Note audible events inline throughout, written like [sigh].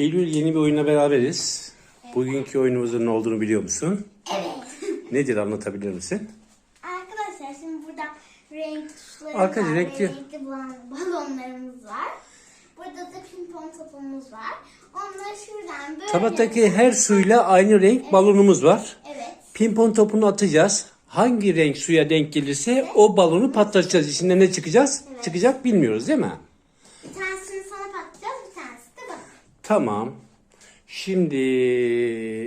Eylül yeni bir oyunla beraberiz. Bugünkü oyunumuzun ne olduğunu biliyor musun? Evet. Nedir anlatabilir misin? Arkadaşlar şimdi burada renk tuşları Arkadaşlar, var. renkli- renkli balon- balonlarımız var. Burada da pimpon topumuz var. Onları şuradan böyle... Tabaktaki her suyla aynı renk balonumuz var. Evet. Pimpon topunu atacağız. Hangi renk suya denk gelirse o balonu patlatacağız. İçinde ne çıkacağız? Çıkacak bilmiyoruz değil mi? Bir tanesini sana patlayacağız, bir tanesi de bana. Tamam. Şimdi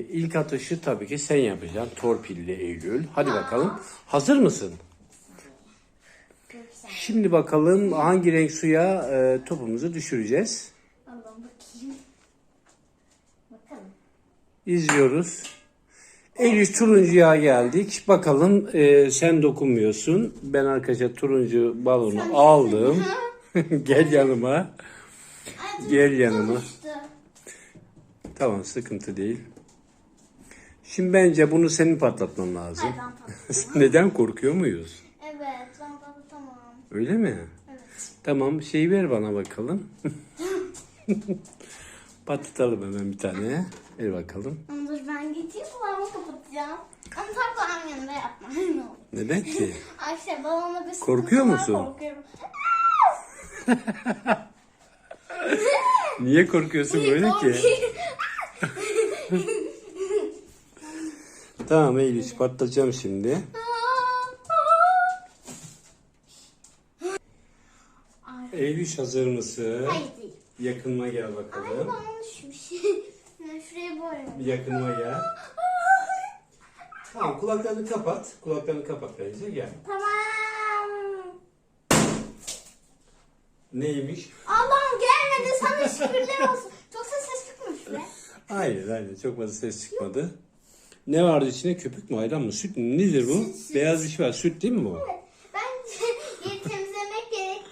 ilk atışı tabii ki sen yapacaksın. Torpilli Eylül. Hadi bakalım. Hazır mısın? Şimdi bakalım hangi renk suya e, topumuzu düşüreceğiz. Allah'ım bakayım. Bakalım. İzliyoruz. Eylül turuncuya geldik. Bakalım e, sen dokunmuyorsun. Ben arkadaşlar turuncu balonu aldım. [laughs] Gel yanıma. Gel yanıma. Tamam sıkıntı değil. Şimdi bence bunu senin patlatman lazım. Hayır ben [laughs] patlatamam. Neden korkuyor muyuz? evet ben patlatamam. Öyle mi? Evet. Tamam şey ver bana bakalım. [laughs] Patlatalım hemen bir tane. Ver bakalım. Ama dur ben geçeyim kulağımı kapatacağım. Ama tam kulağımın yanında yapma. [laughs] Ne olur. Neden ki? Ayşe balonla bir sıkıntı Korkuyor var, musun? Korkuyorum. Niye korkuyorsun böyle ki? Korkuyorum. [laughs] Tamam Eylül patlatacağım şimdi. Ay, Eylül hazır mısın? Hayır değil. Yakınma gel Ay bakalım. düşmüş. [laughs] Şuraya böyle. Bir yakınma gel. Tamam kulaklarını kapat. Kulaklarını kapat bence gel. Tamam. Neymiş? Allah'ım gelmedi sana şükürler olsun. Hayır hayır çok fazla ses çıkmadı. Ne vardı içinde? Köpük mü ayran mı? Süt mü? Nedir bu? Süt, süt. Beyaz bir şey var. Süt değil mi bu? Bence [laughs] yeri temizlemek mu?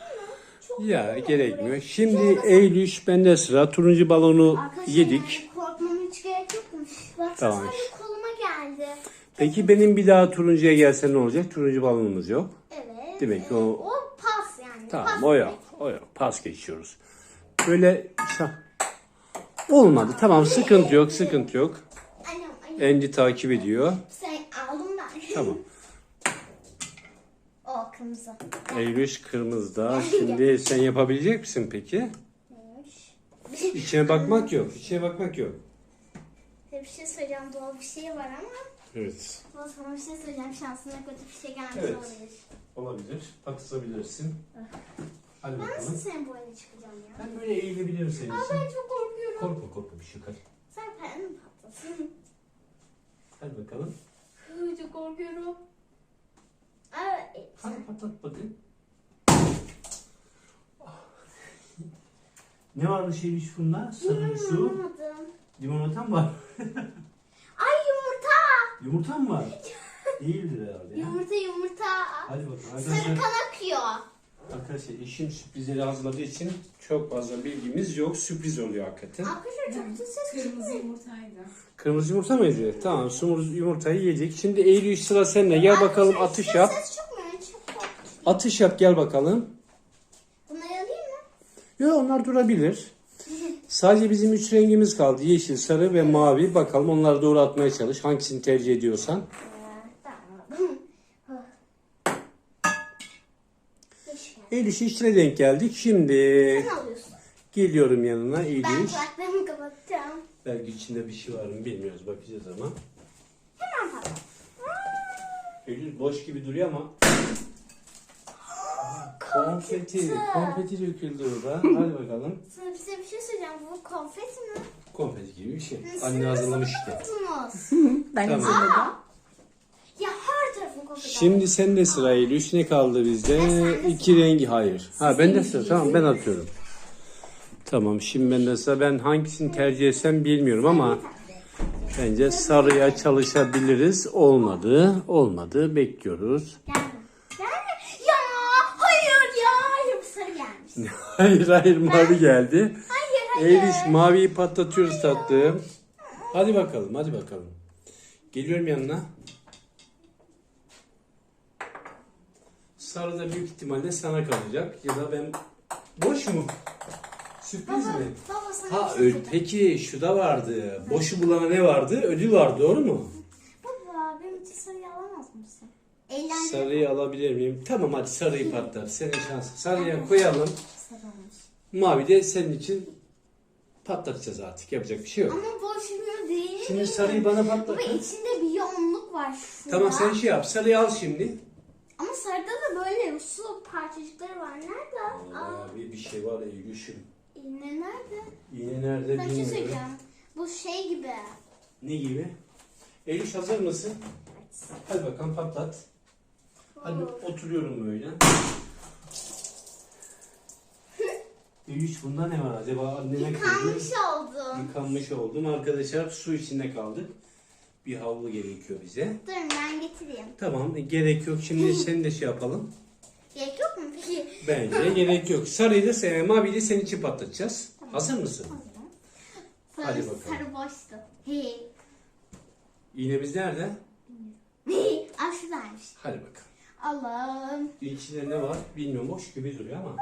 Çok Ya iyi gerekmiyor. buraya. Şimdi Eylül bende sıra. Turuncu balonu Arkadaşlar yedik. yani korkmam hiç gerek yokmuş. Baksana Tamam. koluma geldi. Peki benim bir daha turuncuya gelse ne olacak? Turuncu balonumuz yok. Evet. Demek ki o- O pas yani. Tamam pas o yok. O yok. Pas geçiyoruz. Böyle şa- olmadı. Tamam sıkıntı yok. Sıkıntı yok. Annem, annem. Endi takip ediyor. Sen aldım ben. Tamam. O kırmızı. Eylül kırmızıda. Şimdi sen yapabilecek misin peki? İçine bakmak yok. İçine bakmak yok. bir şey söyleyeceğim. Doğal bir şey var ama. Evet. Doğal sana bir şey söyleyeceğim. Şansına kötü bir şey gelmiş Evet. olabilir. Olabilir. Patlatabilirsin. Hadi Ben nasıl bakalım. senin boyuna çıkacağım ya? Ben böyle eğilebilirim senin Aa, için. ben çok. Korkma korkma bir şey yok. Hadi. Sen mı patlasın? Hadi bakalım. Hı, çok korkuyorum. Aa, e, Hadi patlat bakayım. Ne vardı şey iş bunda? Sarı su. Anlamadım. Limonata mı var? [laughs] Ay yumurta. Yumurta mı var? [laughs] Değildir herhalde ya. Yumurta yumurta. Hadi bakalım Sarı kan akıyor. Arkadaşlar eşim sürprizleri hazırladığı için çok fazla bilgimiz yok. Sürpriz oluyor hakikaten. Arkadaşlar çok da ses Kırmızı çıkmıyor. yumurtaydı. Kırmızı yumurta mıydı? Tamam sumur yumurtayı yedik. Şimdi Eylül sıra sende. Gel bakalım Arkadaşlar, atış yap. Ses çıkmıyor. Çok. Atış yap gel bakalım. Bunları alayım mı? Yok onlar durabilir. [laughs] Sadece bizim üç rengimiz kaldı. Yeşil, sarı ve mavi. Bakalım onları doğru atmaya çalış. Hangisini tercih ediyorsan. Ee, tamam. Geldin. Eylül işine denk geldik. Şimdi Sen alıyorsun. geliyorum yanına Ben Eylül. kulaklarımı kapatacağım. Belki içinde bir şey var mı bilmiyoruz. Bakacağız ama. Hemen patlat. Eylül boş gibi duruyor ama. Konfeti. Konfeti döküldü orada. [laughs] Hadi bakalım. Sana size bir şey söyleyeceğim. Bu konfeti mi? Konfeti gibi bir şey. Anne nasıl hazırlamış işte. yaptınız? [laughs] Ben Tamam. hazırladım. Şimdi sende sıra Eylül. Ne kaldı bizde? İki rengi hayır. Ha ben de sıra. Tamam ben atıyorum. Tamam şimdi ben de sıra. Ben hangisini tercih etsem bilmiyorum ama bence sarıya çalışabiliriz. Olmadı. Olmadı. Bekliyoruz. Gelme. Gelme. Ya hayır ya. Hayır bu sarı gelmiş. [laughs] hayır hayır mavi geldi. Hayır hayır. Eylül maviyi patlatıyoruz tatlım. Hadi bakalım hadi bakalım. Geliyorum yanına. Sarı da büyük ihtimalle sana kalacak. Ya da ben boş mu? Sürpriz Baba, mi? baba sana Ha bir şey söyleyeceğim. peki şu da vardı. Boşu bulana ne vardı? Ödül vardı doğru mu? Baba benim için sarıyı alamaz mısın? Eğlenceli. Sarıyı alabilir miyim? Tamam hadi sarıyı patlat. Senin şansın. Sarıya koyalım. Mavi de senin için patlatacağız artık. Yapacak bir şey yok. Ama boşluğu değil. Şimdi sarıyı bana patlat. Baba içinde bir yoğunluk var şurada. Tamam sen şey yap. Sarıyı al şimdi. Ama sarıda da böyle su parçacıkları var. Nerede? Aa, Abi bir şey var Eylül'üşüm. iğne nerede? Yine nerede Ben bir şey bilmiyorum. söyleyeceğim. Bu şey gibi. Ne gibi? Eylül hazır mısın? Hadi bakalım patlat. Hadi oturuyorum böyle. Eylül bunda ne var acaba? Anneme Yıkanmış koydu. oldum. Yıkanmış oldum. Arkadaşlar su içinde kaldık. Bir havlu gerekiyor bize. Durun ben getireyim. Tamam e, gerek yok. Şimdi [laughs] sen de şey yapalım. Gerek yok mu peki? Bence gerek yok. Sarıyı da sen, maviyi de senin için patlatacağız. Hazır mısın? Hazırım. Hadi bakalım. sarı boştu. Hey. İğnemiz nerede? Aa şuradaymış. Hadi bakalım. Allah'ım. İçinde ne var bilmiyorum. Boş gibi duruyor ama.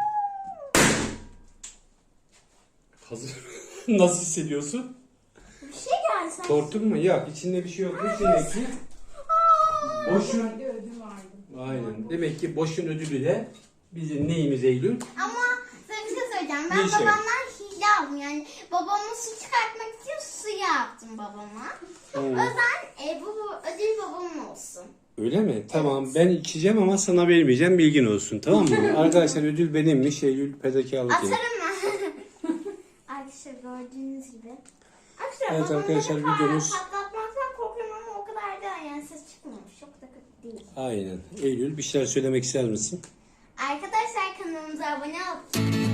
Hazır. [laughs] Nasıl hissediyorsun? Sen. Korktun mu? Yok. içinde bir şey yokmuş. Demek ki boşun. Ödül vardı. Aynen. Demek ki boşun ödülü de bizim neyimiz Eylül? Ama sana bir şey söyleyeceğim. Ben şey? babamdan hile aldım. Yani babamın su çıkartmak için suya yaptım babama. O Hmm. yüzden e, bu, bu ödül babamın olsun. Öyle mi? Tamam. Ben içeceğim ama sana vermeyeceğim. Bilgin olsun. Tamam mı? [laughs] Arkadaşlar ödül benimmiş. Eylül fedakarlık Atarım ben. [laughs] Arkadaşlar gördüğünüz gibi. Evet arkadaşlar, videomuz- Patlatmaktan korkuyorum ama o kadar da yani ses çıkmıyormuş. Çok da kötü değil. Aynen. Eylül bir şeyler söylemek ister misin? Arkadaşlar kanalımıza abone olmayı